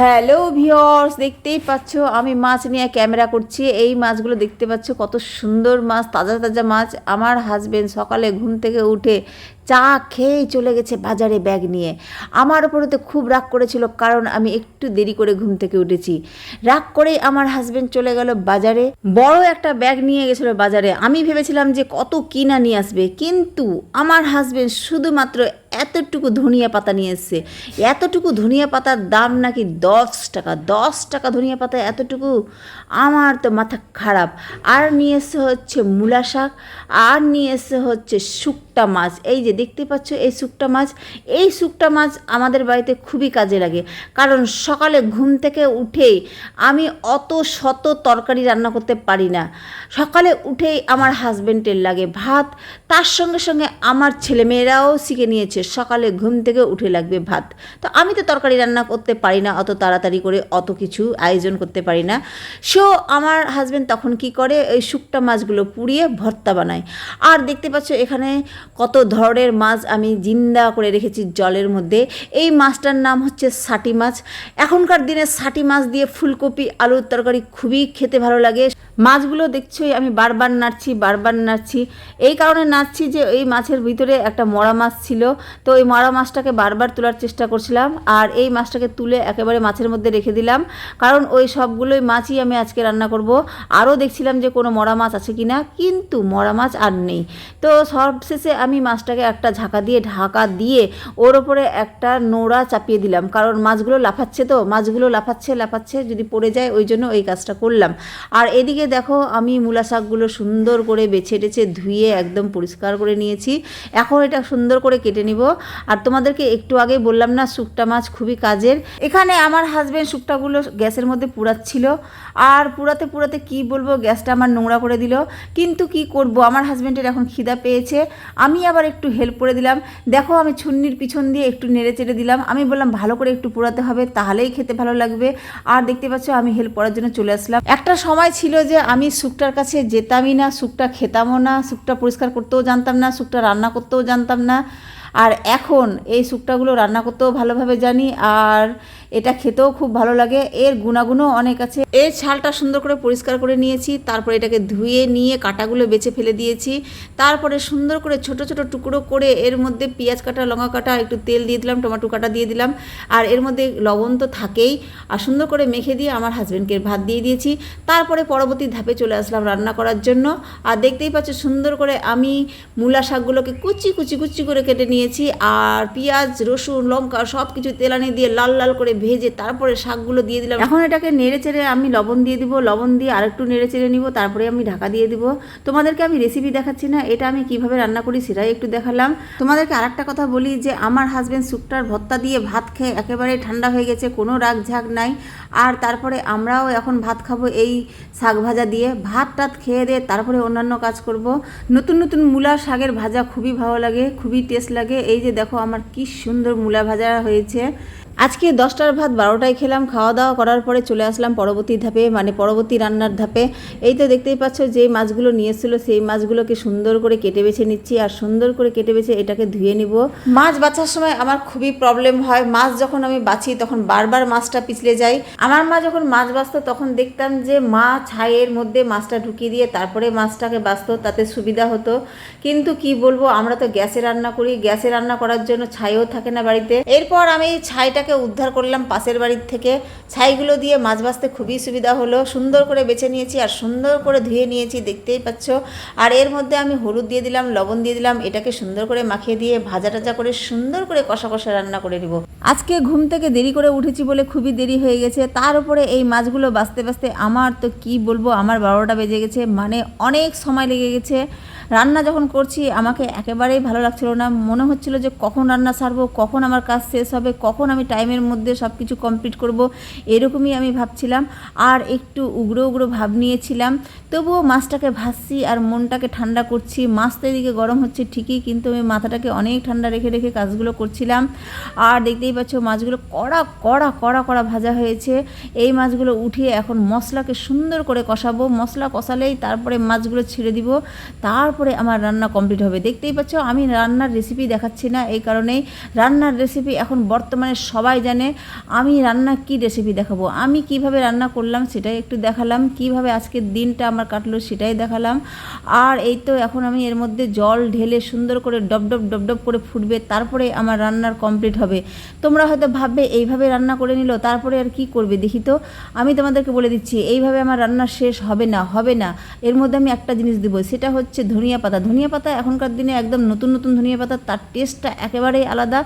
Hello viewers দেখতেই পাচ্ছ, আমি মাছ নিয়ে ক্যামেরা করছি। এই মাছগুলো দেখতে পাচ্ছ, কত সুন্দর মাছ, তাজা তাজা মাছ। আমার হাজবেন্ড সকালে ঘুম থেকে উঠে চা খেয়েই চলে গেছে বাজারে ব্যাগ নিয়ে। আমার উপরে তো খুব রাগ করেছিল, কারণ আমি একটু দেরি করে ঘুম থেকে উঠেছি। রাগ করেই আমার হাজবেন্ড চলে গেল বাজারে। বড় একটা ব্যাগ নিয়ে গেছিল বাজারে। আমি ভেবেছিলাম যে কত কিনা নিয়ে আসবে, কিন্তু আমার হাজবেন্ড শুধুমাত্র এতটুকু ধনিয়া পাতা নিয়ে এসছে। এতটুকু ধনিয়া পাতার দাম নাকি দশ টাকা দশ টাকা ধনিয়া পাতা এতটুকু? আমার তো মাথা খারাপ। আর নিয়ে এসে হচ্ছে মূলা শাক, আর নিয়ে এসে হচ্ছে শুকটা মাছ। এই যে দেখতে পাচ্ছ এই শুকটা মাছ। এই শুকটা মাছ আমাদের বাড়িতে খুবই কাজে লাগে। কারণ সকালে ঘুম থেকে উঠেই আমি অত শত তরকারি রান্না করতে পারি না। সকালে উঠেই আমার হাজব্যান্ডের লাগে ভাত। তার সঙ্গে সঙ্গে আমার ছেলেমেয়েরাও শিখে নিয়েছে, সকালে ঘুম থেকে উঠে লাগবে ভাত। তো আমি তো তরকারি রান্না করতে পারি না, অত তাড়াতাড়ি করে অত কিছু আয়োজন করতে পারি না। সো আমার হাজব্যান্ড তখন কি করে ওই শুকটা মাছগুলো পুড়িয়ে ভর্তা বানায়। আর দেখতে পাচ্ছ এখানে কত ধরনের মাছ আমি জিন্দা করে রেখেছি জলের মধ্যে। এই মাছটার নাম হচ্ছে সাটি মাছ। এখনকার দিনে সাটি মাছ দিয়ে ফুলকপি, আলুর তরকারি খুবই খেতে ভালো লাগে। মাছগুলো দেখছোই আমি বারবার নাড়ছি বারবার নাড়ছি। এই কারণে নাড়ছি যে এই মাছের ভিতরে একটা মরা মাছ ছিল। তো ওই মরা মাছটাকে বারবার তোলার চেষ্টা করছিলাম আর এই মাছটাকে তুলে একেবারে মাছের মধ্যে রেখে দিলাম। কারণ ওই সবগুলোই মাছই আমি আজকে রান্না করব। আরও দেখছিলাম যে কোনো মরা মাছ আছে কি না কিন্তু মরা মাছ আর নেই। তো সবশেষে আমি মাছটাকে একটা ঝাঁকা দিয়ে, ঢাকা দিয়ে ওর ওপরে একটা নোড়া চাপিয়ে দিলাম। কারণ মাছগুলো লাফাচ্ছে তো, মাছগুলো লাফাচ্ছে লাফাচ্ছে যদি পড়ে যায়, ওই জন্য ওই কাজটা করলাম। আর এদিকে দেখো, আমি মূলা শাকগুলো সুন্দর করে বেছে টেছে ধুয়ে একদম পরিষ্কার করে নিয়েছি। এখন এটা সুন্দর করে কেটে নিব। আর তোমাদেরকে একটু আগে বললাম না, শুকটা মাছ খুবই কাজের। এখানে আমার হাজব্যান্ড শুকটাগুলো গ্যাসের মধ্যে পুড়াচ্ছিল। আর পুরাতে পুরাতে কি বলব, গ্যাসটা আমার নোংরা করে দিল। কিন্তু কি করব, আমার হাজব্যান্ডের এখন খিদা পেয়েছে। আমি আবার একটু হেল্প করে দিলাম। দেখো, আমি ছুন্নির পিছন দিয়ে একটু নেড়ে চেড়ে দিলাম। আমি বললাম, ভালো করে একটু পোড়াতে হবে, তাহলেই খেতে ভালো লাগবে। আর দেখতে পাচ্ছ, আমি হেল্প করার জন্য চলে আসলাম। একটা সময় ছিল যে আমি শুকটার কাছে যেতামই না শুকটা খেতামও না শুকটা পরিষ্কার করতেও জানতাম না শুকটা রান্না করতেও জানতাম না। আর এখন এই শুকটাগুলো রান্না করতেও ভালোভাবে জানি, আর এটা খেতেও খুব ভালো লাগে। এর গুণাগুণও অনেক আছে। এর ছালটা সুন্দর করে পরিষ্কার করে নিয়েছি, তারপরে এটাকে ধুয়ে নিয়ে কাটাগুলো বেছে ফেলে দিয়েছি। তারপরে সুন্দর করে ছোট ছোট টুকরো করে এর মধ্যে পেঁয়াজ কাটা, লঙ্কা কাটা, একটু তেল দিয়ে দিলাম, টমাটো কাটা দিয়ে দিলাম। আর এর মধ্যে লবণ তো থাকেই। আর সুন্দর করে মেখে দিয়ে আমার হাজব্যান্ডকে ভাত দিয়ে দিয়েছি। তারপরে পরবর্তী ধাপে চলে আসলাম রান্না করার জন্য। আর দেখতেই পাচ্ছ সুন্দর করে আমি মূলা শাকগুলোকে কুচি কুচি কুচি করে কেটে নিয়েছি আর পেঁয়াজ, রসুন, লঙ্কা সব কিছু তেলানি দিয়ে লাল লাল করে ভেজে তারপরে শাকগুলো দিয়ে দিলাম। এখন এটাকে নেড়ে চেড়ে আমি লবণ দিয়ে দিব, লবণ দিয়ে আরেকটু নেড়ে চেড়ে নিব, তারপরে আমি ঢাকা দিয়ে দিব। তোমাদেরকে আমি রেসিপি দেখাচ্ছি না, এটা আমি কীভাবে রান্না করি সেটাই একটু দেখালাম। তোমাদেরকে আরেকটা কথা বলি যে, আমার হাজব্যান্ড শুকটার ভত্তা দিয়ে ভাত খেয়ে একেবারে ঠান্ডা হয়ে গেছে, কোনো রাগ ঝাঁক নাই। আর তারপরে আমরাও এখন ভাত খাব এই শাক ভাজা দিয়ে। ভাত টাত খেয়ে দিয়ে তারপরে অন্যান্য কাজ করব। নতুন নতুন মূলা শাকের ভাজা খুবই ভালো লাগে, খুবই টেস্ট লাগে। এই যে দেখো আমার কি সুন্দর মূলা ভাজা হয়েছে। আজকে দশটার ভাত বারোটায় খেলাম খাওয়া দাওয়া করার পরে চলে আসলাম পরবর্তী ধাপে মানে পরবর্তী রান্নার ধাপে। এই তো দেখতেই পাচ্ছ যে মাছগুলো নিয়ে এসেছিল, সেই মাছগুলোকে সুন্দর করে কেটে বেছে নিচ্ছি আর সুন্দর করে কেটে বেছে এটাকে ধুয়ে নিব। মাছ বাছার সময় আমার খুবই প্রবলেম হয়। মাছ যখন আমি বাছি তখন বারবার মাছটা পিছলে যাই। আমার মা যখন মাছ বাছতো তখন দেখতাম যে মা ছাইয়ের মধ্যে মাছটা ঢুকিয়ে দিয়ে তারপরে মাছটাকে বাছতো, তাতে সুবিধা হতো। কিন্তু কি বলব, আমরা তো গ্যাসে রান্না করি। গ্যাসে রান্না করার জন্য ছাইও থাকে না বাড়িতে। এরপর আমি ছাইটাকে উদ্ধার করলাম পাশের বাড়ির থেকে। ছাইগুলো দিয়ে মাছ বাছতে খুবই সুবিধা হলো। সুন্দর করে বেছে নিয়েছি আর সুন্দর করে ধুয়ে নিয়েছি, দেখতেই পাচ্ছ। আর এর মধ্যে আমি হলুদ দিয়ে দিলাম, লবণ দিয়ে দিলাম, এটাকে সুন্দর করে মাখিয়ে দিয়ে ভাজা টাজা করে সুন্দর করে কষা কষা রান্না করে নিব। আজকে ঘুম থেকে দেরি করে উঠেছি বলে খুবই দেরি হয়ে গেছে। তার উপরে এই মাছগুলো বাঁচতে বাঁচতে আমার তো কি বলব, আমার বারোটা বেজে গেছে মানে অনেক সময় লেগে গেছে। রান্না যখন করছি, আমাকে একেবারেই ভালো লাগছিল না। মনে হচ্ছিল যে কখন রান্না সারবো, কখন আমার কাজ শেষ হবে, কখন আমি টাইমের মধ্যে সব কিছু কমপ্লিট করব, এরকমই আমি ভাবছিলাম। আর একটু উগ্র উগ্র ভাব নিয়েছিলাম। তবুও মাছটাকে ভাসছি আর মনটাকে ঠান্ডা করছি। মাছ তো এদিকে গরম হচ্ছে ঠিকই, কিন্তু আমি মাথাটাকে অনেক ঠান্ডা রেখে রেখে কাজগুলো করছিলাম। আর দেখতেই পাচ্ছ মাছগুলো কড়া কড়া কড়া কড়া ভাজা হয়েছে। এই মাছগুলো উঠিয়ে এখন মশলাকে সুন্দর করে কষাবো। মশলা কষালেই তারপরে মাছগুলো ছেড়ে দিব। তারপরে আমার রান্না কমপ্লিট হবে। দেখতেই পাচ্ছ আমি রান্নার রেসিপি দেখাচ্ছি না, এই কারণেই। রান্নার রেসিপি এখন বর্তমানে সব সবাই জানে, আমি রান্না কি রেসিপি দেখাবো? আমি কীভাবে রান্না করলাম সেটাই একটু দেখালাম, কীভাবে আজকের দিনটা আমার কাটলো সেটাই দেখালাম। আর এই তো এখন আমি এর মধ্যে জল ঢেলে সুন্দর করে ডব ডব ডব ডব করে ফুটবে, তারপরে আমার রান্নার কমপ্লিট হবে। তোমরা হয়তো ভাববে, এইভাবে রান্না করে নিল, তারপরে আর কি করবে? দেখি তো, আমি তোমাদেরকে বলে দিচ্ছি, এইভাবে আমার রান্না শেষ হবে না হবে না। এর মধ্যে আমি একটা জিনিস দেবো, সেটা হচ্ছে ধনিয়া পাতা। ধনিয়া পাতা এখনকার দিনে একদম নতুন নতুন ধনিয়া পাতা তার টেস্টটা একেবারেই আলাদা।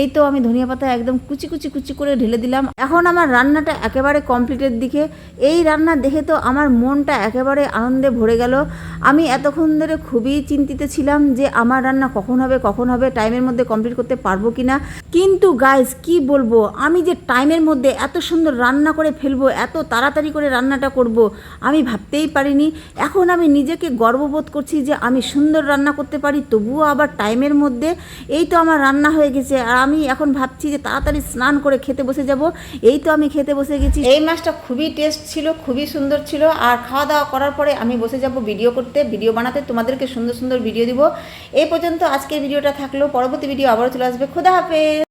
এই তো আমি ধনিয়া পাতা একদম কুচি কুচি কুচি করে ঢেলে দিলাম। এখন আমার রান্নাটা একেবারে কমপ্লিটের দিকে। এই রান্না দেখে তো আমার মনটা একেবারে আনন্দে ভরে গেল। আমি এতক্ষণ ধরে খুবই চিন্তিত ছিলাম যে আমার রান্না কখন হবে কখন হবে টাইমের মধ্যে কমপ্লিট করতে পারব কি না কিন্তু গাইজ কি বলব? আমি যে টাইমের মধ্যে এত সুন্দর রান্না করে ফেলব, এত তাড়াতাড়ি করে রান্নাটা করব, আমি ভাবতেই পারিনি। এখন আমি নিজেকে গর্ববোধ করছি যে আমি সুন্দর রান্না করতে পারি, তবুও আবার টাইমের মধ্যে। এই তো আমার রান্না হয়ে গেছে। আর আমি এখন ভাবছি যে তাড়াতাড়ি স্নান করে খেতে বসে যাব। এই তো আমি খেতে বসে গেছি। এই মাছটা খুবই টেস্ট ছিল, খুবই সুন্দর ছিল। আর খাওয়া দাওয়া করার পরে আমি বসে যাব ভিডিও করতে ভিডিও বানাতে। তোমাদেরকে সুন্দর সুন্দর ভিডিও দিব। এই পর্যন্ত আজকের ভিডিওটা থাকল। পরবর্তী ভিডিও আবারও চলে আসবে। খোদা হাফেজ!